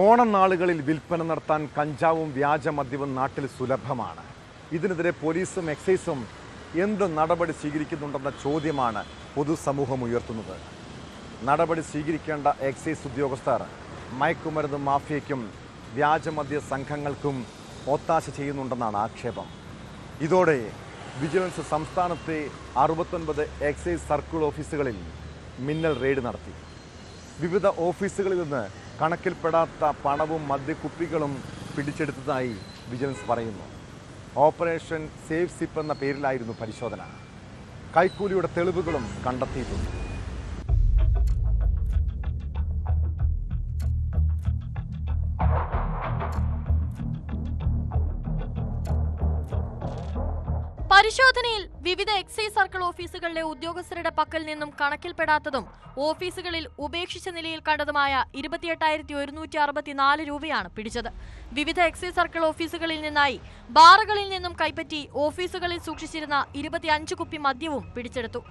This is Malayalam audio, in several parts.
ഓണം നാളുകളിൽ വിൽപ്പന നടത്താൻ കഞ്ചാവും വ്യാജമദ്യവും നാട്ടിൽ സുലഭമാണ്. ഇതിനെതിരെ പോലീസും എക്സൈസും എന്ത് നടപടി സ്വീകരിക്കുന്നുണ്ടെന്ന ചോദ്യമാണ് പൊതുസമൂഹം ഉയർത്തുന്നത് നടപടി സ്വീകരിക്കേണ്ട എക്സൈസ് ഉദ്യോഗസ്ഥർ മയക്കുമരുന്ന് മാഫിയയ്ക്കും വ്യാജമദ്യ സംഘങ്ങൾക്കും ഒത്താശ ചെയ്യുന്നുണ്ടെന്നാണ് ആക്ഷേപം. ഇതോടെ വിജിലൻസ് സംസ്ഥാനത്തെ അറുപത്തൊൻപത് എക്സൈസ് സർക്കിൾ ഓഫീസുകളിൽ മിന്നൽ റെയ്ഡ് നടത്തി. വിവിധ ഓഫീസുകളിൽ നിന്ന് കണക്കിൽപ്പെടാത്ത പണവും മദ്യക്കുപ്പികളും പിടിച്ചെടുത്തതായി വിജിലൻസ് പറയുന്നു. ഓപ്പറേഷൻ സേഫ് സിപ്പ് എന്ന പേരിലായിരുന്നു പരിശോധന. കൈക്കൂലിയുടെ തെളിവുകളും കണ്ടെത്തിയിട്ടുണ്ട്. പരിശോധനയിൽ വിവിധ എക്സൈസ് സർക്കിൾ ഓഫീസുകളിലെ ഉദ്യോഗസ്ഥരുടെ പക്കൽ നിന്നും കണക്കിൽപ്പെടാത്തതും ഓഫീസുകളിൽ ഉപേക്ഷിച്ച നിലയിൽ കണ്ടതുമായ ഇരുപത്തിയെട്ടായിരത്തി ഒരുന്നൂറ്റി അറുപത്തിനാല് രൂപയാണ് പിടിച്ചത്. വിവിധ എക്സൈസ് സർക്കിൾ ഓഫീസുകളിൽ നിന്നായി ബാറുകളിൽ നിന്നും കൈപ്പറ്റി ഓഫീസുകളിൽ സൂക്ഷിച്ചിരുന്ന ഇരുപത്തിയഞ്ച് കുപ്പി മദ്യവും പിടിച്ചെടുത്തു.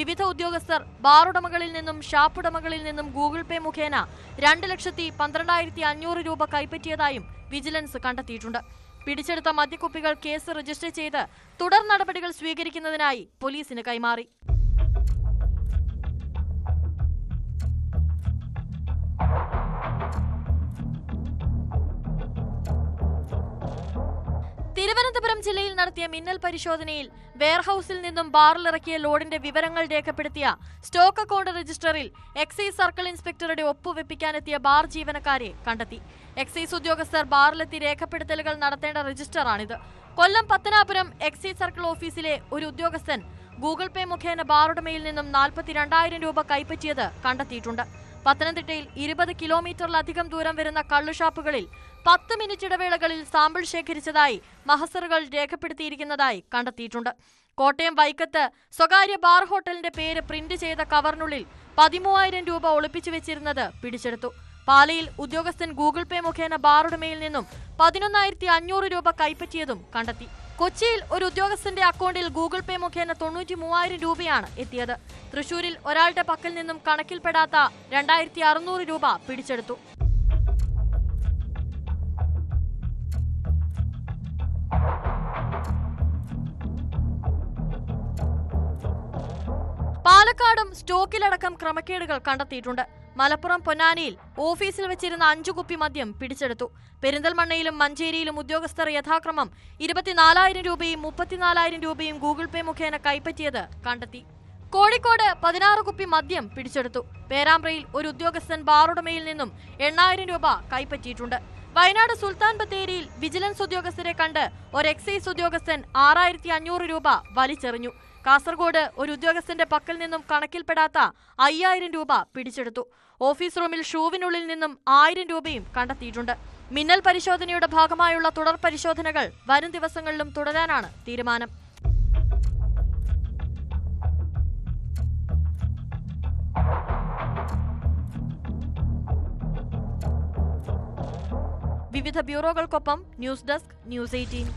വിവിധ ഉദ്യോഗസ്ഥർ ബാറുടമകളിൽ നിന്നും ഷാപ്പുടമകളിൽ നിന്നും ഗൂഗിൾ പേ മുഖേന രണ്ട് ലക്ഷത്തി പന്ത്രണ്ടായിരത്തി അഞ്ഞൂറ് രൂപ കൈപ്പറ്റിയതായും വിജിലൻസ് കണ്ടെത്തിയിട്ടുണ്ട്. പിടിച്ചെടുത്ത മദ്യക്കുപ്പികൾ കേസ് രജിസ്റ്റർ ചെയ്ത് തുടർ നടപടികൾ സ്വീകരിക്കുന്നതിനായി പോലീസിന് കൈമാറി. തിരുവനന്തപുരം ജില്ലയിൽ നടത്തിയ മിന്നൽ പരിശോധനയിൽ വെയർഹൌസിൽ നിന്നും ബാറിലിറക്കിയ ലോഡിന്റെ വിവരങ്ങൾ രേഖപ്പെടുത്തിയ സ്റ്റോക്ക് അക്കൗണ്ട് രജിസ്റ്ററിൽ എക്സൈസ് സർക്കിൾ ഇൻസ്പെക്ടറുടെ ഒപ്പുവെപ്പിക്കാനെത്തിയ ബാർ ജീവനക്കാരെ കണ്ടെത്തി. എക്സൈസ് ഉദ്യോഗസ്ഥർ ബാറിലെത്തി രേഖപ്പെടുത്തലുകൾ നടത്തേണ്ട രജിസ്റ്ററാണിത്. കൊല്ലം പത്തനാപുരം എക്സൈസ് സർക്കിൾ ഓഫീസിലെ ഒരു ഉദ്യോഗസ്ഥൻ ഗൂഗിൾ പേ മുഖേന ബാറുടമയിൽ നിന്നും നാൽപ്പത്തിരണ്ടായിരം രൂപ കൈപ്പറ്റിയത് കണ്ടെത്തിയിട്ടുണ്ട്. പത്തനംതിട്ടയിൽ ഇരുപത് കിലോമീറ്ററിലധികം ദൂരം വരുന്ന കള്ളുഷാപ്പുകളിൽ പത്ത് മിനിറ്റ് ഇടവേളകളിൽ സാമ്പിൾ ശേഖരിച്ചതായി മഹസറുകൾ രേഖപ്പെടുത്തിയിരിക്കുന്നതായി കണ്ടെത്തിയിട്ടുണ്ട്. കോട്ടയം വൈക്കത്ത് സ്വകാര്യ ബാർ ഹോട്ടലിന്റെ പേര് പ്രിന്റ് ചെയ്ത കവറിനുള്ളിൽ പതിമൂവായിരം രൂപ ഒളിപ്പിച്ചു വെച്ചിരുന്നത് പിടിച്ചെടുത്തു. പാലയിൽ ഉദ്യോഗസ്ഥൻ ഗൂഗിൾ പേ മുഖേന ബാറുടമയിൽ നിന്നും പതിനൊന്നായിരത്തി അഞ്ഞൂറ് രൂപ കൈപ്പറ്റിയതും കണ്ടെത്തി. കൊച്ചിയിൽ ഒരു ഉദ്യോഗസ്ഥന്റെ അക്കൗണ്ടിൽ ഗൂഗിൾ പേ മുഖേന തൊണ്ണൂറ്റി മൂവായിരം രൂപയാണ് എത്തിയത്. തൃശൂരിൽ ഒരാളുടെ പക്കൽ നിന്നും കണക്കിൽപ്പെടാത്ത രണ്ടായിരത്തി അറുന്നൂറ് രൂപ പിടിച്ചെടുത്തു. പാലക്കാടും സ്റ്റോക്കിലടക്കം ക്രമക്കേടുകൾ കണ്ടെത്തിയിട്ടുണ്ട്. മലപ്പുറം പൊന്നാനിയിൽ ഓഫീസിൽ വെച്ചിരുന്ന അഞ്ചു കുപ്പി മദ്യം പിടിച്ചെടുത്തു. പെരിന്തൽമണ്ണയിലും മഞ്ചേരിയിലും ഉദ്യോഗസ്ഥർ യഥാക്രമം ഇരുപത്തിനാലായിരം രൂപയും മുപ്പത്തിനാലായിരം രൂപയും ഗൂഗിൾ പേ മുഖേന കൈപ്പറ്റിയത് കണ്ടെത്തി. കോഴിക്കോട് പതിനാറ് കുപ്പി മദ്യം പിടിച്ചെടുത്തു. പേരാമ്പ്രയിൽ ഒരു ഉദ്യോഗസ്ഥൻ ബാറുടമയിൽ നിന്നും എണ്ണായിരം രൂപ കൈപ്പറ്റിയിട്ടുണ്ട്. വയനാട് സുൽത്താൻ ബത്തേരിയിൽ വിജിലൻസ് ഉദ്യോഗസ്ഥരെ കണ്ട് ഒരു എക്സൈസ് ഉദ്യോഗസ്ഥൻ ആറായിരത്തി അഞ്ഞൂറ് രൂപ വലിച്ചെറിഞ്ഞു. കാസർഗോഡ് ഒരു ഉദ്യോഗസ്ഥന്റെ പക്കൽ നിന്നും കണക്കിൽപ്പെടാത്ത അയ്യായിരം രൂപ പിടിച്ചെടുത്തു. ഓഫീസ് റൂമിൽ ഷൂവിനുള്ളിൽ നിന്നും ആയിരം രൂപയും കണ്ടെത്തിയിട്ടുണ്ട്. മിന്നൽ പരിശോധനയുടെ ഭാഗമായുള്ള തുടർ പരിശോധനകൾ വരും ദിവസങ്ങളിലും തുടരാനാണ് തീരുമാനം. വിവിധ ബ്യൂറോകൾക്കൊപ്പം ന്യൂസ് ഡെസ്ക് ന്യൂസ് എയ്റ്റീൻ.